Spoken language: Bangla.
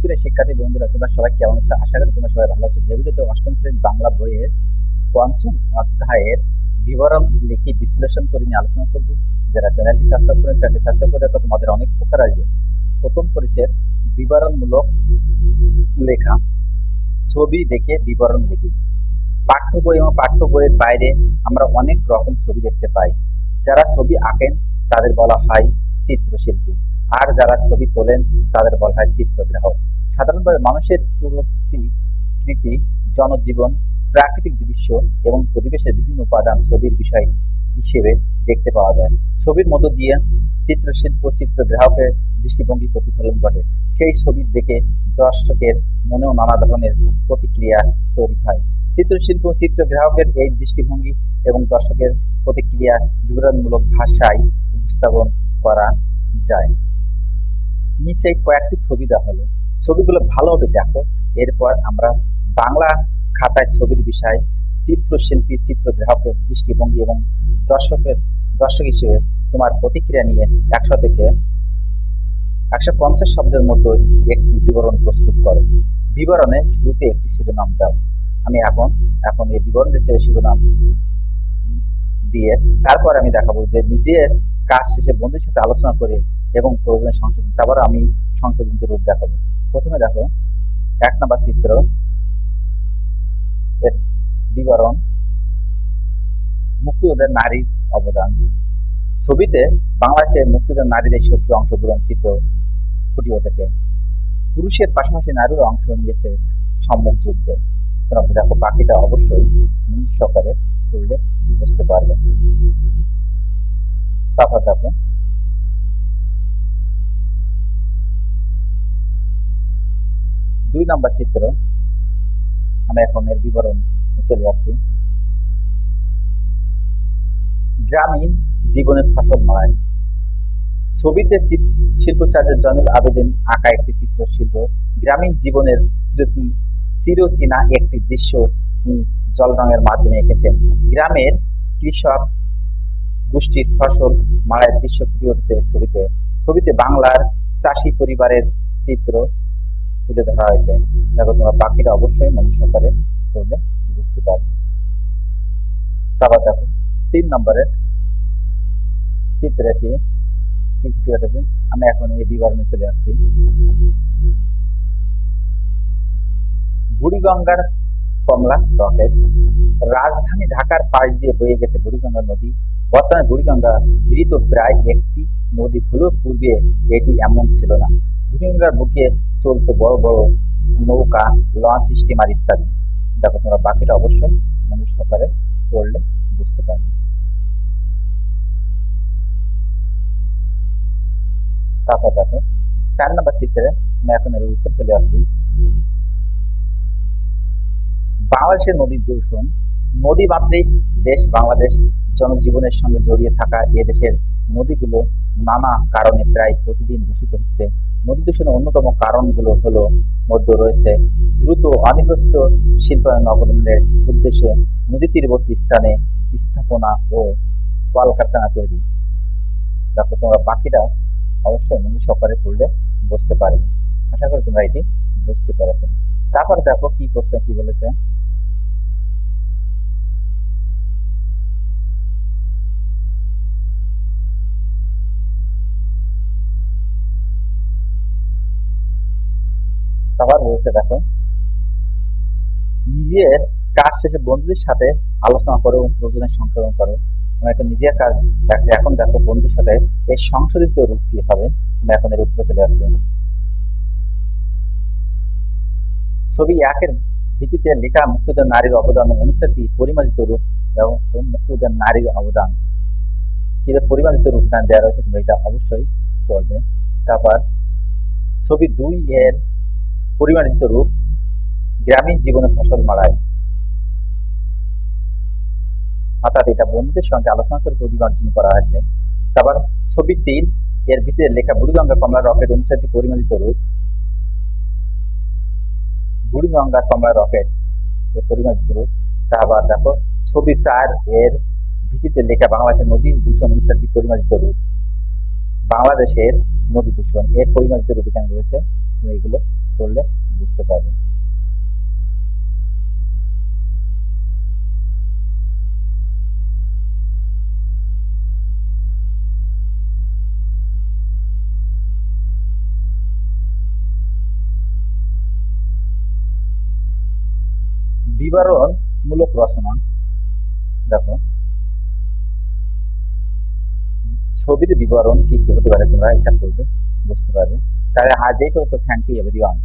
সুপ্রিয় শিক্ষার্থী বন্ধুরা, তোমরা সবাই কেমন আছো? আশা করি তোমরা সবাই ভালো আছো। এই ভিডিওতে অষ্টম শ্রেণির বাংলা বইয়ের পঞ্চম অধ্যায়ের বিবরণ লিখে বিশ্লেষণ করে নিয়ে আলোচনা করব। যারা চ্যানেলটি সাবস্ক্রাইব করেন, চ্যানেলটি সাবস্ক্রাইব করে তোমাদের অনেক উপকার আসবে। প্রথম পরিচয়ের বিবরণমূলক লেখা। ছবি দেখে বিবরণ লিখি। পাঠ্য বই এবং পাঠ্য বইয়ের বাইরে আমরা অনেক রকম ছবি দেখতে পাই। যারা ছবি আঁকেন, তাদের বলা হয় চিত্রশিল্পী। আর যারা ছবি তোলেন, তাদের বলা হয় চিত্রগ্রাহক। সাধারণভাবে মানুষের প্রতিকৃতি জনজীবন, প্রাকৃতিক দৃশ্য এবং পরিবেশের বিভিন্ন উপাদান ছবির বিষয় হিসেবে দেখতে পাওয়া যায়। ছবির মধ্য দিয়ে চিত্রশিল্প চিত্রগ্রাহকের দৃষ্টিভঙ্গি প্রতিফলন ঘটে। সেই ছবি দেখে দর্শকের মনেও নানা ধরনের প্রতিক্রিয়া তৈরি হয়। চিত্রশিল্প চিত্রগ্রাহকের এই দৃষ্টিভঙ্গি এবং দর্শকের প্রতিক্রিয়া বিবরণমূলক ভাষায় উপস্থাপন করা যায়। নিচে কয়েকটি ছবি দেওয়া হলো। ছবিগুলো ভালোভাবে দেখো। এরপর আমরা বাংলা খাতায় ছবির বিষয়, চিত্রশিল্পী, চিত্রগ্রাহকের দৃষ্টিভঙ্গি এবং দর্শকের, দর্শক হিসেবে তোমার প্রতিক্রিয়া নিয়ে একশো থেকে একশো পঞ্চাশ শব্দের মতো একটি বিবরণ প্রস্তুত করো। বিবরণে শুরুতে একটি শিরোনাম দাও। আমি এখন এখন এই বিবরণ দেশের শিরোনাম দিয়ে তারপর আমি দেখাবো যে নিজের কাজ শেষে বন্ধুর সাথে আলোচনা করে এবং প্রয়োজনে সংশোধন। তারপর আমি সংশোধনকে রূপ দেখাবো। প্রথমে দেখো, এক নম্বর চিত্র, এর বিবরণ, মুক্তিযোদ্ধার নারীর অবদান। ছবিতে বাংলাদেশের মুক্তিযোদ্ধার নারীদের সক্রিয় অংশগ্রহণ চিত্র ফুটিয়ে ওঠেছে পুরুষের পাশাপাশি নারীর অংশ নিয়েছে সম্মুখ যুদ্ধে। দেখো, বাকিটা অবশ্যই সহকারে পড়লে বুঝতে পারবে। তারপর দেখো নম্বর চিত্র। আমরা এখন এর বিবরণ চলে যাচ্ছি গ্রামীণ জীবনের ফসল মারায়। ছবিতে শিল্পচার্যের জয়নুল আবেদিন আঁকা একটি চিত্রশিল্প। গ্রামীণ জীবনের চিরচেনা একটি দৃশ্য জল রঙের মাধ্যমে এঁকেছেন। গ্রামের কৃষক গোষ্ঠীর ফসল মারার দৃশ্য ফুটে উঠেছে ছবিতে। ছবিতে বাংলার চাষি পরিবারের চিত্র তুলে ধরা হয়েছে। দেখো তোমরা পাখিটা অবশ্যই মন সহকারে পড়লে বুঝতে পারবে। তারপর দেখো, তিন নম্বরের চিত্রে কি আমি এখন এই বিবরণে চলে আসছি। বুড়িগঙ্গার কমলা রকেট রাজধানী ঢাকার পাশ দিয়ে বয়ে গেছে বুড়িগঙ্গা নদী। বর্তমানে বুড়িগঙ্গা মৃত প্রায় একটি নদী। হলেও পূর্বে এটি এমন ছিল না। বুড়িগঙ্গার বুকে চলতো, বড় বড় নৌকা লঞ্চ স্টিমার ইত্যাদি। দেখো তোমরা বাকিটা অবশ্যই মানুষ সকালে পড়লে বুঝতে পারবে। তারপর দেখো, চার নম্বর চিত্রে আমি এখন এর উত্তর চলে আসছি। বাংলাদেশের নদীর দূষণ, নদী মাতৃক দেশ বাংলাদেশ জনজীবনের সঙ্গে জড়িয়ে থাকা এদেশের নদীগুলো নানা কারণে প্রায় প্রতিদিন দূষিত হচ্ছে। নদী দূষণের অন্যতম কারণগুলো হলো মধ্যে রয়েছে দ্রুত অনির্বাচিত শিল্পায়ন অবলম্বনের উদ্দেশ্যে নদী তীরবর্তী স্থানে স্থাপনা ও কলকারখানা তৈরি। দেখো তোমরা বাকিটা অবশ্যই মনে সকালে পড়লে বুঝতে পারবে। আশা করি তোমরা এটি বুঝতে পেরেছ। তারপর দেখো কি প্রশ্ন কি বলেছে? আবার বলছে দেখো। নিজের কাজ শেষে বন্ধুদের সাথে আলোচনা করো এবং প্রয়োজনে সংশোধন করো। আমি এখন নিজের কাজ দেখছি এখন দেখো বন্ধুদের সাথে এই সংশোধিত রূপ কি হবে আমি এখন এর উত্তর চলে আসছি ছবি একের ভিত্তিতে লেখা মুক্তিযোদ্ধা নারীর অবদান অনুচ্ছেদটি পরিমার্জিত রূপ এবং মুক্তিযোদ্ধা নারীর অবদান। কীভাবে পরিমার্জিত রূপদান দেওয়া রয়েছে, তোমরা এটা অবশ্যই পড়বে। তারপর, ছবি দুই এর পরিমার্জিত রূপ গ্রামীণ জীবনে ফসল মারায়। অর্থাৎ এটা বন্ধুদের সঙ্গে আলোচনা করে পরিমার্জন করা হয়েছে। তারপর ছবি তিন, এর ভিতরে লেখা বুড়িগঙ্গা কমলা রকেট অনুসারে পরিমার্জিত রূপ। বুড়িগঙ্গা কমলা রকেট এর পরিমার্জিত রূপ। তারপর দেখো, ছবি চার, এর ভিত্তিতে লেখা বাংলাদেশের নদী দূষণ অনুসারে পরিমার্জিত রূপ। বাংলাদেশের নদী দূষণ এর পরিমার্জিত রূপ এখানে রয়েছে। এগুলো করলে বুঝতে পারবে বিবরণ মূলক রচনা। দেখো। ছবির বিবরণ কি কি হতে পারে তোমরা এটা করবে বুঝতে পারবে তাহলে আজ এই পর্যন্ত থ্যাংক ইউ এভরিওয়ান